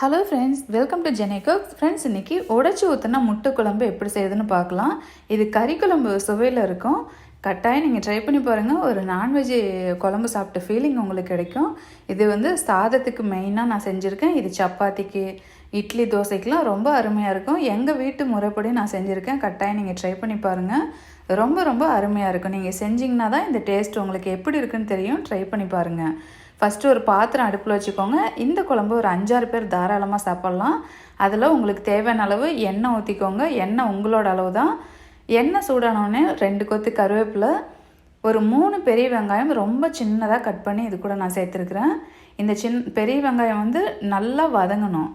Hello friends welcome to Jeni cooks friends இன்னைக்கு உடச்சி ஊற்றினா முட்டை குழம்பு எப்படி செய்யுதுன்னு பார்க்கலாம். இது கறி குழம்பு சுவையில் இருக்கும். கட்டாயம் நீங்கள் ட்ரை பண்ணி பாருங்கள் ஒரு நான்வெஜ் குழம்பு சாப்பிட்ட ஃபீலிங் உங்களுக்கு கிடைக்கும். இது வந்து சாதத்துக்கு மெயினாக நான் செஞ்சுருக்கேன். இது சப்பாத்திக்கு இட்லி தோசைக்கெலாம் ரொம்ப அருமையாக இருக்கும். எங்கள் வீட்டு முறைப்படி நான் செஞ்சுருக்கேன். கட்டாயம் நீங்கள் ட்ரை பண்ணி பாருங்கள் ரொம்ப ரொம்ப அருமையாக இருக்கும். நீங்கள் செஞ்சிங்கன்னா தான் இந்த டேஸ்ட் உங்களுக்கு எப்படி இருக்குன்னு தெரியும். ட்ரை பண்ணி பாருங்கள் ஃபஸ்ட்டு ஒரு பாத்திரம் அடுப்பில் வச்சுக்கோங்க. இந்த குழம்பு ஒரு அஞ்சாறு பேர் தாராளமாக சாப்பிட்லாம். அதில் உங்களுக்கு தேவையான அளவு எண்ணெய் ஊற்றிக்கோங்க எண்ணெய் உங்களோட அளவு தான். எண்ணெய் சூடானோடனே ரெண்டு கொத்து கருவேப்பிலை ஒரு மூணு பெரிய வெங்காயம் ரொம்ப சின்னதாக கட் பண்ணி இது கூட நான் சேர்த்துருக்குறேன். இந்த சின் பெரிய வெங்காயம் வந்து நல்லா வதங்கணும்.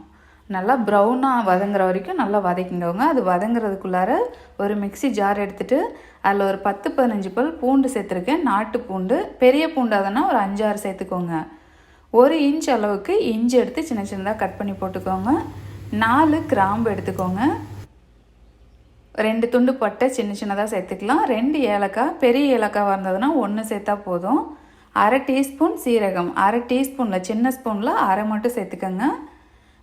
நல்லா ப்ரௌனாக வதங்குற வரைக்கும் நல்லா வதக்கிங்கவங்க அது வதங்குறதுக்குள்ளார ஒரு மிக்சி ஜார் எடுத்துகிட்டு அதில் ஒரு பத்து பதினஞ்சு பல் பூண்டு சேர்த்துருக்கேன். நாட்டு பூண்டு பெரிய பூண்டு அதனால் ஒரு அஞ்சாறு சேர்த்துக்கோங்க. ஒரு இன்ச் அளவுக்கு இஞ்சி எடுத்து சின்ன சின்னதாக கட் பண்ணி போட்டுக்கோங்க. நாலு கிராம்பு எடுத்துக்கோங்க. ரெண்டு துண்டு பட்டை சின்ன சின்னதாக சேர்த்துக்கலாம். ரெண்டு ஏலக்காய் பெரிய ஏலக்காய் இருந்ததுன்னா ஒன்று சேர்த்தா போதும். அரை டீஸ்பூன் சீரகம். அரை டீஸ்பூனில் சின்ன ஸ்பூனில் அரை மட்டும் சேர்த்துக்கோங்க.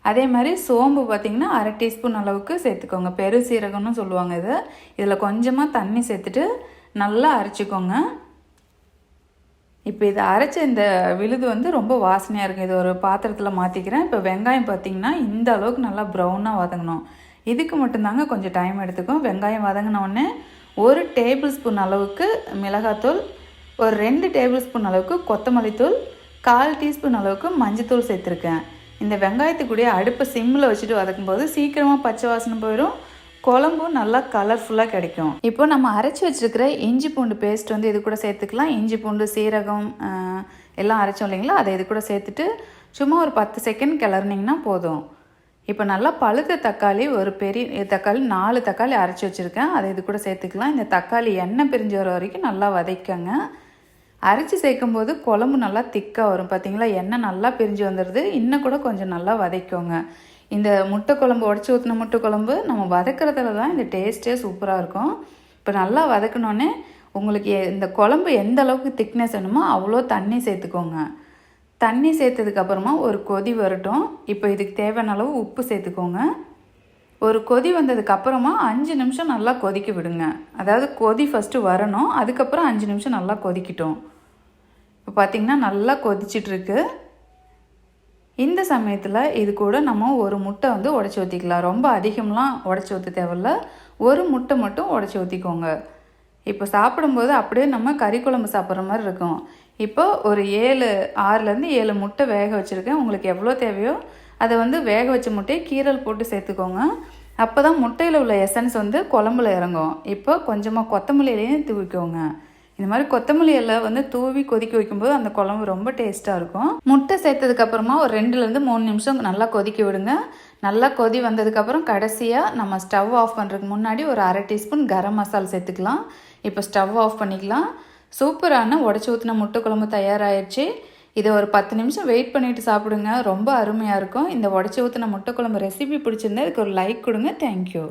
அதே மாதிரி சோம்பு பார்த்திங்கன்னா அரை டீஸ்பூன் அளவுக்கு சேர்த்துக்கோங்க. பெரு சீரகம்னு சொல்லுவாங்க இது. இதில் கொஞ்சமாக தண்ணி சேர்த்துட்டு நல்லா அரைச்சிக்கோங்க. இப்போ இதை அரைச்ச இந்த விழுது வந்து ரொம்ப வாசனையாக இருக்குது இது ஒரு பாத்திரத்தில் மாற்றிக்கிறேன் இப்போ வெங்காயம் பார்த்திங்கன்னா இந்த அளவுக்கு நல்லா ப்ரௌனாக வதங்கணும். இதுக்கு மட்டும்தாங்க கொஞ்சம் டைம் எடுத்துக்கும். வெங்காயம் வதங்கினோடனே ஒரு டேபிள் ஸ்பூன் அளவுக்கு மிளகாத்தூள் ஒரு ரெண்டு டேபிள் ஸ்பூன் அளவுக்கு கொத்தமல்லி தூள் கால் டீஸ்பூன் அளவுக்கு மஞ்சத்தூள் சேர்த்துருக்கேன். இந்த வெங்காயத்துக்குடிய அடுப்பை சிம்மில் வச்சுட்டு வதக்கும் போது சீக்கிரமாக பச்சை வாசனை போயிடும் குழம்பும் நல்லா கலர்ஃபுல்லாக கிடைக்கும். இப்போ நம்ம அரைச்சி வச்சுருக்கிற இஞ்சி பூண்டு பேஸ்ட் வந்து இது கூட சேர்த்துக்கலாம். இஞ்சி பூண்டு சீரகம் எல்லாம் அரைச்சோம் இல்லைங்களா? அதை இது கூட சேர்த்துட்டு சும்மா ஒரு பத்து செகண்ட் கிளறினிங்கன்னா போதும். இப்போ நல்லா பழுத்த தக்காளி ஒரு பெரிய தக்காளி நாலு தக்காளி அரைச்சி வச்சுருக்கேன். அதை இது கூட சேர்த்துக்கலாம். இந்த தக்காளி எண்ணெய் பிரிஞ்சு வர வரைக்கும் நல்லா வதக்கங்க அரைச்சி சேர்க்கும் போது குழம்பு நல்லா திக்காக வரும் பார்த்தீங்களா எண்ணெய் நல்லா பிரிஞ்சு வந்துடுது இன்னும் கூட கொஞ்சம் நல்லா வதக்கோங்க இந்த முட்டை குழம்பு உடச்சி ஊற்றின முட்டை குழம்பு நம்ம வதக்கிறதுல தான் இந்த டேஸ்ட்டே சூப்பராக இருக்கும். இப்போ நல்லா வதக்கினோன்னே உங்களுக்கு இந்த குழம்பு எந்த அளவுக்கு திக்னஸ் வேணுமோ அவ்வளோ தண்ணி சேர்த்துக்கோங்க. தண்ணி சேர்த்ததுக்கப்புறமா ஒரு கொதி வரட்டும். இப்போ இதுக்கு தேவையான அளவு உப்பு சேர்த்துக்கோங்க. ஒரு கொதி வந்ததுக்கப்புறமா அஞ்சு நிமிஷம் நல்லா கொதிக்க விடுங்க. அதாவது கொதி ஃபஸ்ட்டு வரணும். அதுக்கப்புறம் அஞ்சு நிமிஷம் நல்லா கொதிக்கட்டும். இப்போ பார்த்திங்கன்னா நல்லா கொதிச்சிட்ருக்கு. இந்த சமயத்தில் இது கூட நம்ம ஒரு முட்டை வந்து உடச்சி ஊற்றிக்கலாம் ரொம்ப அதிகம்லாம் உடச்சி ஊற்ற தேவையில்ல. ஒரு முட்டை மட்டும் உடச்சி ஊற்றிக்கோங்க இப்போ சாப்பிடும்போது அப்படியே நம்ம கறி குழம்பு சாப்பிட்ற மாதிரி இருக்கும். இப்போ ஒரு ஏழு ஆறுலேருந்து ஏழு முட்டை வேக வச்சுருக்கேன். உங்களுக்கு எவ்வளோ தேவையோ அதை வந்து வேக வச்ச முட்டையை கீரல் போட்டு சேர்த்துக்கோங்க. அப்போ தான் முட்டையில் உள்ள எசன்ஸ் வந்து குழம்புல இறங்கும். இப்போ கொஞ்சமாக கொத்தமல்லியிலையும் தூவிக்கோங்க. இந்த மாதிரி கொத்தமல்லியெல்லாம் வந்து தூவி கொதிக்க வைக்கும்போது அந்த குழம்பு ரொம்ப டேஸ்ட்டாக இருக்கும். முட்டை சேர்த்ததுக்கப்புறமா ஒரு ரெண்டுலேருந்து மூணு நிமிஷம் நல்லா கொதிக்க விடுங்க. நல்லா கொதி வந்ததுக்கப்புறம் கடைசியாக நம்ம ஸ்டவ் ஆஃப் பண்ணுறதுக்கு முன்னாடி ஒரு அரை டீஸ்பூன் கரம் மசாலா சேர்த்துக்கலாம். இப்போ ஸ்டவ் ஆஃப் பண்ணிக்கலாம். சூப்பரான உடச்சி ஊற்றின முட்டை குழம்பு தயாராகிடுச்சு இதை ஒரு பத்து நிமிஷம் வெயிட் பண்ணிவிட்டு சாப்பிடுங்க. ரொம்ப அருமையாக இருக்கும். இந்த உடச்சி ஊற்றின முட்டை குழம்பு ரெசிபி பிடிச்சிருந்தா இதுக்கு ஒரு லைக் கொடுங்க. தேங்க்யூ